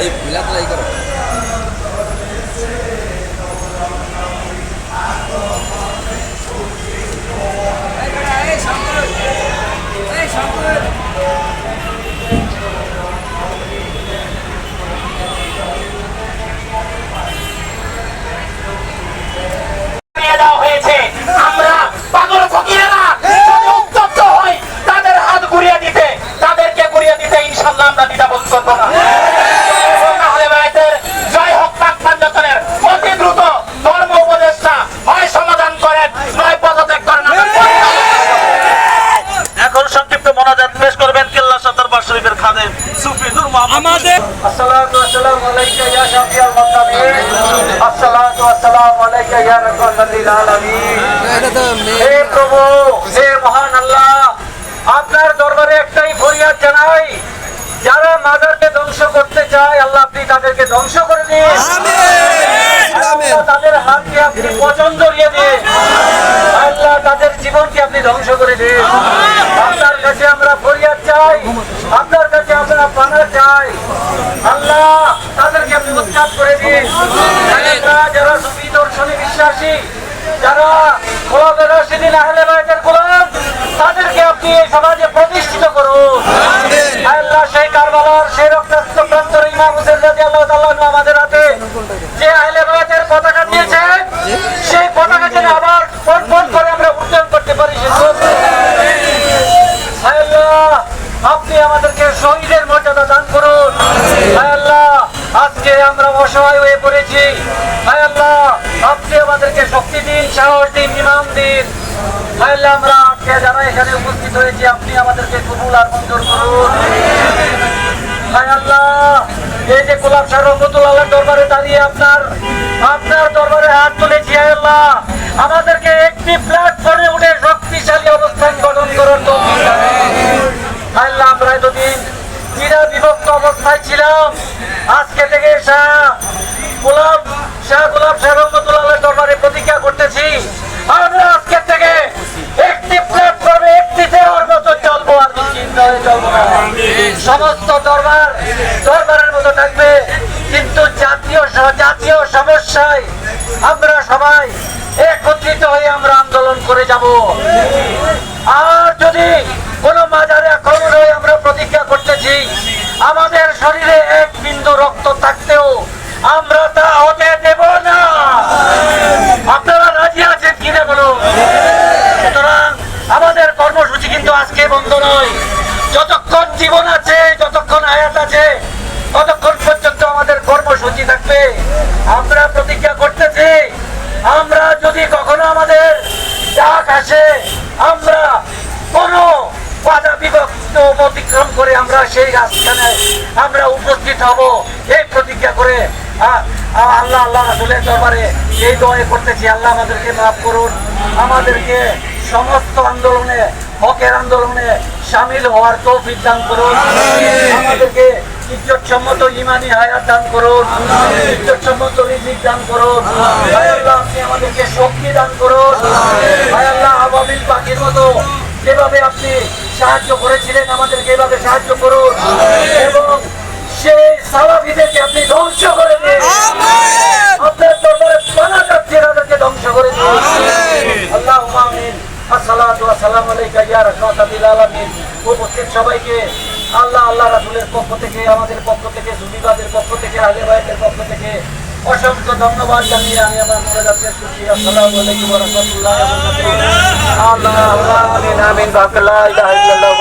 এই বিলাতলা এই করো নিয়ে মোনাজাত পেশ করবেন কেল্লা শরীফের খাদে সুফি নূর মোহাম্মদ আসসালামু আলাইকা ইয়া মুত্তাকিন। আসসালামু আলাইকা ইয়া আলামিন। হে প্রভু হে মহান আল্লাহ আপনার দরবারে একটাই ফরিয়াদ জানাই যারা মাদারকে ধ্বংস করতে চায় আল্লাহ আপনি তাদেরকে ধ্বংস করে দিন। তাদের হাতকে আপনি পছন্দ চাই। আল্লাহ তাদেরকে আপনি উৎখাত করে দিন। যারা সুফি দর্শনে বিশ্বাসী যারা গোলাপের রশিদিন আহলে বাইতের গোলাম তাদেরকে আপনি এই সমাজে প্রতিষ্ঠিত করুন। আল্লাহ সেই কারবালার সেই রক্তাক্ত প্রান্তর ইমাম হুসেন আমাদের হাতে যে আহলে বাইতের পতাকা দিয়েছেন সেই পতাকা যেন আবার পটপট করে আমরা উত্তোলন করতে পারি সে আপনি আমাদেরকে শহীদের মর্যাদা দান করুন। আজকে আমরা অসহায় হয়ে পড়েছি। হায় আল্লাহ, আপনি আমাদেরকে শক্তি দিন, সাহস দিন, ইমাম দিন। হায় আল্লাহ, আমরা আজকে যারা এখানে উপস্থিত হয়েছি, আপনি আমাদেরকে কবুল আর মঞ্জুর করুন। হায় আল্লাহ, এই যে গোলাপ শাহ রহমতুল্লাহ দরবারে দাঁড়িয়ে আপনার আপনার দরবারে হাত তুলেছি আল্লাহ। আমাদেরকে একটি প্ল্যাটফর্মে উঠে শক্তিশালী অবস্থান গঠন করার দান আল্লাহ, আমরা এতদিন অবস্থায় ছিলাম আজকে থেকে শাহ গোলাপ শাহ গোলাপ শাহ দরবারে প্রতিজ্ঞা করতেছি। আমরা আজকে থেকে একটি প্ল্যাটফর্মে একটি দেওয়ার মতো চলবো আর চলবো না। সমস্ত দরবার, দরবারের মতো থাকবে। কিন্তু জাতীয় জাতীয় সমস্যায় আমরা সবাই একত্রিত হয়ে আমরা আন্দোলন করে যাব আর যদি কোনো মাজারে আক্রমণ হয়ে আমরা প্রতিজ্ঞা করতেছি আমাদের শরীরে এক বিন্দু রক্ত থাকতেও আমরা তা হতে দেব না। আপনারা রাজি আছেন কিনা বলুন? সুতরাং আমাদের কর্মসূচি কিন্তু আজকে বন্ধ নয়। যতক্ষণ জীবন আছে, যতক্ষণ আয়াত আছে, ততক্ষণ পর্যন্ত আমাদের কর্মসূচি থাকবে। আমরা প্রতিজ্ঞা করতেছি, আমরা যদি কখনো আমাদের ডাক আসে বিভক্ত অতিক্রম করে আমরা সেই রাস্তানে আমরা উপস্থিত হব। এই প্রতিজ্ঞা করে আল্লাহ আল্লাহ রাসূলের দরবারে এই দোয়া করতেছি। আল্লাহ আমাদেরকে মাফ করুন। আমাদেরকে সমস্ত আন্দোলনে হকের আন্দোলনে সামিল হওয়ার তৌফিক দান করুন। আমাদেরকে ইজ্জত সম্মত ইমানি হায়াত দান করুন। ইজ্জত সম্মত রিজিক দান করুন। আল্লাহ আপনি আমাদেরকে শক্তি দান করুন। আল্লাহ আবাবিল পাখির মতো যেভাবে আপনি সাহায্য করেছিলেন আমাদেরকে এভাবে সাহায্য করুন। এবং সেই সালাফিদেরকে আপনি ধ্বংস করে দিন। আপনার দরবারে পানা যাচ্ছে তাদেরকে ধ্বংস করে দিন। আল্লাহ আমিন। আসসালাতু ওয়াসসালামু আলাইকা ইয়া রাহমাতাল আলামিন। উপস্থিত সবাইকে আল্লাহ আল্লাহ রাসূলের পক্ষ থেকে আমাদের পক্ষ থেকে সুবিবাদের পক্ষ থেকে আহলে বাইতের পক্ষ থেকে অসংখ্য ধন্যবাদ জানিয়ে আমি আমার মনে যাচ্ছে খুশি আসসালামু আলাইকুম ওয়া রাহমাতুল্লাহি ওয়া বারাকাতুহু। আমিন, বাকলা, ইলাহা ইল্লাল্লাহ